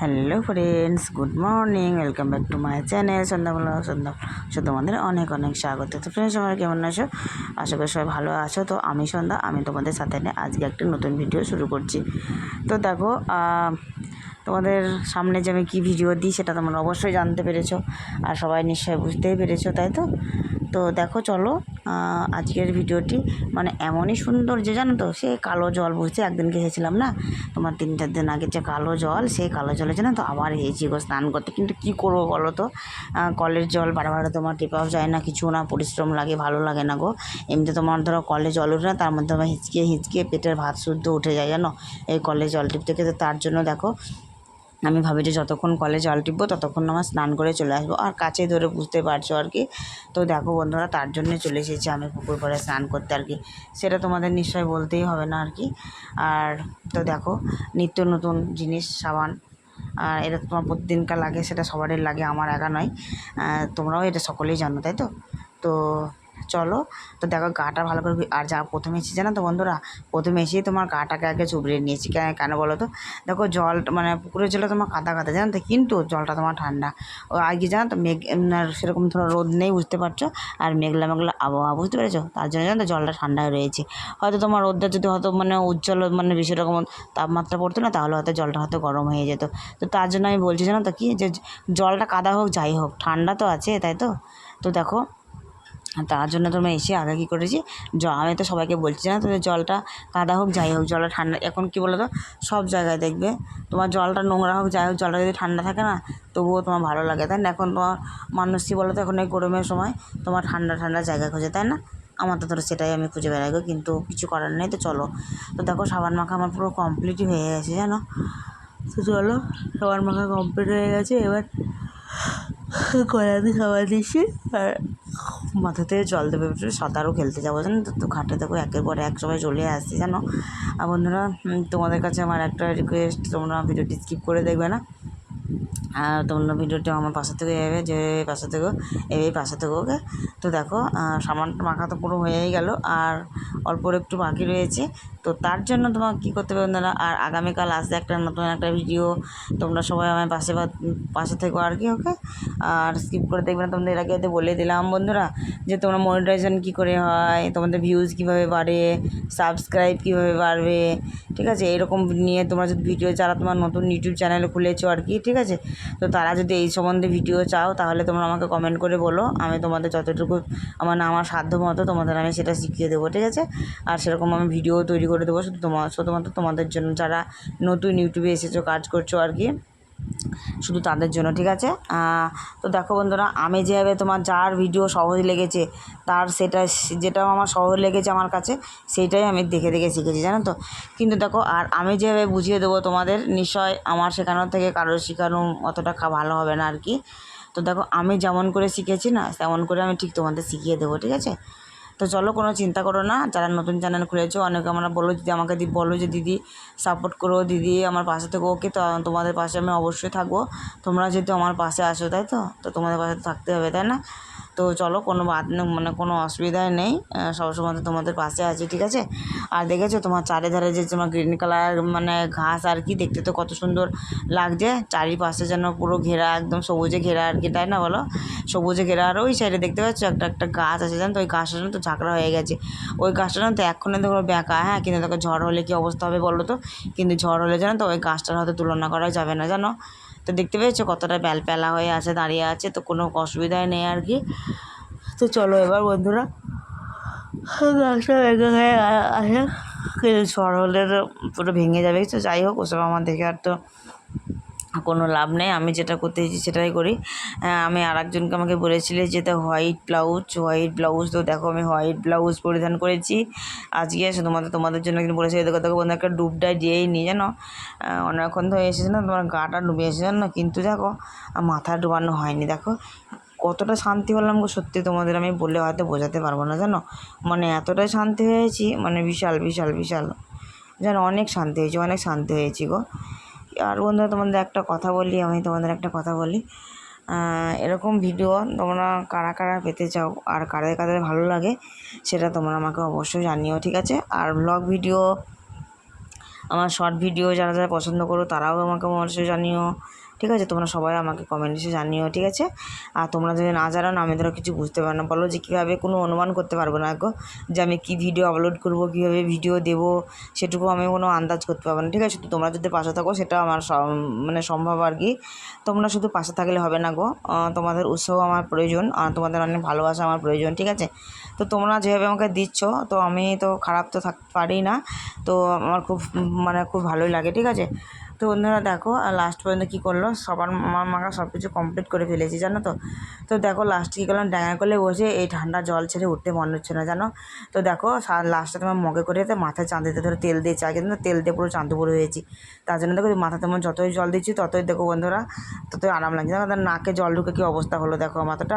Hello friends good morning welcome back to my channel সন্ধ্যাবেলা সন্ধ্যা তোমাদের অনেক অনেক স্বাগত। তো ফ্রেন্ডস সবাই কেমন আছো? আশা করি সবাই ভালো আছো। তো আমি সন্ধ্যা, আমি তোমাদের সাথে নিয়ে আজকে একটা নতুন ভিডিও শুরু করছি। তো দেখো তোমাদের সামনে যে আমি কী ভিডিও দিই সেটা তোমরা অবশ্যই জানতে পেরেছ। আর সবাই নিশ্চয়ই বুঝতেই পেরেছ, তাই তো? তো দেখো, চলো আজকের ভিডিওটি মানে এমনই সুন্দর যে জানো তো, সে কালো জল বুঝতে একদিন গেছিলাম না? তোমার তিন চার দিন আগে যে কালো জল, সেই কালো জলে জানো তো আবার এসেছি গো স্নান করতে। কিন্তু কী করব বলো তো? কলের জল বারবার তোমার টেপাও যায় না, কিছু না, পরিশ্রম লাগে, ভালো লাগে না গো। এমনিতে তোমার ধরো কলে জল উঠে না, তার মধ্যে আমার হিচকিয়ে হিচকিয়ে পেটের ভাত শুদ্ধ উঠে যায় জানো? এই কলে জল টিপতে থেকে তো তার জন্য দেখো আমি ভাবি যে যতক্ষণ কলে জল টিপবো ততক্ষণ আমার স্নান করে চলে আসব। আর কাছে ধরে বুঝতে পারছ আর কি? তো দেখো বন্ধুরা, তার জন্যে চলে এসেছি আমি পুকুর পাড়ে স্নান করতে আর কি। সেটা তোমাদের নিশ্চয়ই বলতেই হবে না আর কি। আর তো দেখো, নিত্য নতুন জিনিস, সাবান, আর এটা তোমার প্রতিদিনকার লাগে, সেটা সবারই লাগে, আমার একা নয়। তোমরাও এটা সকলেই জানো, তাই তো? তো চলো, তো দেখো গাটা ভালো করে আর যা প্রথমে এসেছি জানো তো বন্ধুরা? প্রথমে এসেই তোমার গাটাকে আগে চুবড়িয়ে নিয়েছি। কেন কেন বলো তো? দেখো জল মানে পুকুরের জলে তোমার কাদা কাদা, জানো তো? কিন্তু জলটা তোমার ঠান্ডা। ও আগে জানো তো মেঘ সেরকম ধরো রোদ নেই, বুঝতে পারছ? আর মেঘলা মেঘলা আবহাওয়া, বুঝতে পেরেছ? তার জন্য জানো তো জলটা ঠান্ডা রয়েছে। হয়তো তোমার রোদটা যদি হয়তো মানে উজ্জ্বল মানে বেশি রকম তাপমাত্রা পড়তো না, তাহলে হয়তো জলটা হয়তো গরম হয়ে যেত। তো তার জন্য আমি বলছি জানো তো কি? যে জলটা কাদা হোক, যাই হোক, ঠান্ডা তো আছে, তাই তো? তো দেখো তার জন্য তোমরা এসে আগে কী করেছি, জ আমি তো সবাইকে বলছি না তো জলটা কাদা হোক, যাই হোক, জলটা ঠান্ডা, এখন কী বলো তো সব জায়গায় দেখবে, তোমার জলটা নোংরা হোক, যাই হোক, জলটা যদি ঠান্ডা থাকে না, তবুও তোমার ভালো লাগে, তাই না? এখন তোমার মানুষ কী বলো তো এখন এই গরমের সময় তোমার ঠান্ডা ঠান্ডা জায়গা খোঁজে, তাই না? আমার তো ধরো সেটাই আমি খুঁজে বেড়াই কিন্তু কিছু করার নেই, তো চলো। তো দেখো, সাবান মাখা আমার পুরো কমপ্লিটই হয়ে গেছে, জানো? তো চলো, সাবান মাখা কমপ্লিট হয়ে গেছে, এবার গলাতে সাবান দিচ্ছি, আর মাথা থেকে জল দেবে সাঁতারও খেলতে যাব, জানো তো তো ঘাটে দেখো একের পর এক সবাই চলে আসছে, জানো? আর বন্ধুরা তোমাদের কাছে আমার একটা রিকোয়েস্ট তোমরা ভিডিওটি স্কিপ করে দেখবে না? আর তোমরা ভিডিওটা আমার পাশে থেকে যাবে, যে পাশে থেকে, এই পাশে থেকে, ওকে? তো দেখো সামানটা মাখা তো পুরো হয়েই গেল, আর অল্প একটু বাকি রয়েছে। তো তার জন্য তোমাকে কী করতে হবে বন্ধুরা, আর আগামীকাল আসছে একটা নতুন একটা ভিডিও, তোমরা সবাই আমার পাশে পাশে থেকো আর কি, ওকে? আর স্কিপ করে দেখবে না, তোমাদের আগে হয়তো বলে দিলাম বন্ধুরা, যে তোমরা মনিটাইজেশন কী করে হয়, তোমাদের ভিউজ কীভাবে বাড়ে সাবস্ক্রাইব কীভাবে বাড়বে, ঠিক আছে? এরকম নিয়ে তোমরা যদি ভিডিও যারা তোমার নতুন ইউটিউব চ্যানেল খুলেছো আর কি, ঠিক আছে? তো তারা যদি এই সম্বন্ধে ভিডিও চাও, তাহলে তোমরা আমাকে কমেন্ট করে বলো। আমি তোমাদের যতটুকু, আমার আমার সাধ্য মতো তোমাদের আমি সেটা শিখিয়ে দেবো, ঠিক আছে? আর সেরকম আমি ভিডিও তৈরি করে দেবো, শুধু তোমার শুধুমাত্র তোমাদের জন্য। যারা নতুন ইউটিউবে এসেছ, কাজ করছ আর কি শুধু তাদের জন্য, ঠিক আছে? তো দেখো বন্ধুরা, আমি যেভাবে তোমার যার ভিডিও সহজ লেগেছে, তার সেটা যেটা আমার সহজ লেগেছে আমার কাছে, সেইটাই আমি দেখে দেখে শিখেছি, জানো তো? কিন্তু দেখো, আর আমি যেভাবে বুঝিয়ে দেবো তোমাদের, নিশ্চয় আমার শেখানোর থেকে কারোর শেখানো অতটা ভালো হবে না আর কি। তো দেখো, আমি যেমন করে শিখেছি না, তেমন করে আমি ঠিক তোমাদের শিখিয়ে দেবো, ঠিক আছে? তো চলো কোনো চিন্তা করো না, যারা নতুন চ্যানেল খুলেছো, অনেকে আমরা বলো যদি আমাকে দি বলো যে দিদি সাপোর্ট করো, দিদি আমার পাশে থেকে ওকে তো তোমাদের পাশে আমি অবশ্যই থাকব। তোমরা যেহেতু আমার পাশে আসো তাই তো? তো তোমাদের পাশে থাকতে হবে, তাই না? তো চলো, কোনো বাদ মানে কোনো অসুবিধাই নেই। সবসময় তো তোমাদের পাশে আছি, ঠিক আছে? আর দেখেছ তোমার চারিধারে যে তোমার গ্রিন কালার মানে ঘাস আর কি, দেখতে তো কত সুন্দর লাগছে। চারিপাশে যেন পুরো ঘেরা, একদম সবুজে ঘেরা আর কি, তাই না বলো? সবুজে ঘেরা, আর ওই সাইডে দেখতে পাচ্ছ একটা একটা গাছ আছে, জানো তো? ওই গাছটা তো ঝাঁকড়া হয়ে গেছে। ওই গাছটা জানো তো এক্ষণে দেখো ব্যাকা হ্যাঁ? কিন্তু দেখো ঝড় হলে কি অবস্থা হবে বলো তো? কিন্তু ঝড় হলে জানো তো, ওই গাছটার হয়তো তুলনা করা যাবে না, জানো? তো দেখতে পেয়েছ কতটা প্যালপ্যালা হয়ে আছে, দাঁড়িয়ে আছে, তো কোনো অসুবিধাই নেই আর কি। তো চলো এবার বন্ধুরা গাছটা ভেঙে হয়ে আসে। সরলের হলে তো পুরো ভেঙে যাবে, তো যাই হোক, ওসব আমার দেখে আর তো কোনো লাভ নেই। আমি যেটা করতে চাইছি সেটাই করি। আমি আর একজনকে আমাকে বলেছিলে যেটা হোয়াইট ব্লাউজ হোয়াইট ব্লাউজ তো দেখো, আমি হোয়াইট ব্লাউজ পরিধান করেছি। আজকে শুধুমাত্র তোমাদের জন্য কিন্তু বলেছি, দেখো দেখো, বন্ধু, একটা ডুবটাই দিয়েই নি, জানো? অনেকক্ষণ ধরে এসেছে না, তোমার গাটা ডুবে এসেছে, জানো? কিন্তু দেখো মাথা ডুবানো হয়নি, দেখো? কতটা শান্তি হলাম গো, সত্যি তোমাদের আমি বলে হয়তো বোঝাতে পারব না, জানো? মানে এতটাই শান্তি হয়েছি মানে বিশাল বিশাল বিশাল। যেন অনেক শান্তি হয়েছি, অনেক শান্তি হয়েছি গো। আর বন্ধুরা তোমাদের একটা কথা বলি, আমি তোমাদের একটা কথা বলি। এরকম ভিডিও তোমরা কারা কারা পেতে চাও আর কাদের কাদের ভালো লাগে, সেটা তোমরা আমাকে অবশ্যই জানিও, ঠিক আছে? আর ব্লগ ভিডিও আমার শর্ট ভিডিও যারা যারা পছন্দ করো, তারাও আমাকে অবশ্যই জানিও। ঠিক আছে? তোমরা সবাই আমাকে কমেন্ট এসে জানিও, ঠিক আছে? আর তোমরা যদি না জানো আমি ধরো কিছু বুঝতে পারো না। বলো যে কীভাবে কোনো অনুমান করতে পারব না গো, যে আমি কী ভিডিও আপলোড করব, কীভাবে ভিডিও দেবো, সেটুকু আমি কোনো আন্দাজ করতে পারব না। ঠিক আছে? তো তোমরা যদি পাশে থাকো সেটা আমার মানে সম্ভব আর কি। তোমরা শুধু পাশে থাকলে হবে না গো। তোমাদের উৎসাহ আমার প্রয়োজন, আর তোমাদের অনেক ভালোবাসা আমার প্রয়োজন, ঠিক আছে? তো তোমরা যেভাবে আমাকে দিচ্ছ, তো আমি তো খারাপ তো থাকতে পারি না। তো আমার খুব মানে খুব ভালোই লাগে, ঠিক আছে? তো বন্ধুরা দেখো, আর লাস্ট পর্যন্ত কী করল? সবার আমার মাখা সব কিছু কমপ্লিট করে ফেলেছি, জানো তো? তো দেখো লাস্টে কী করলাম? ডাঙা করলে বসে এই ঠান্ডা জল ছেড়ে উঠতে মনে হচ্ছে না, জানো? তো দেখো লাস্টে তোমার মগে করে মাথায় চাঁদ দিতে ধরে তেল দিয়ে চা কিন্তু তেল দিয়ে পুরো চাঁদ পুরো হয়েছি। তার জন্য দেখো মাথা তেমন যতই জল দিচ্ছি, ততই দেখো বন্ধুরা, ততই আরাম লাগছে। দেখো নাকে জল ঢুকে কী অবস্থা হলো দেখো মাথাটা?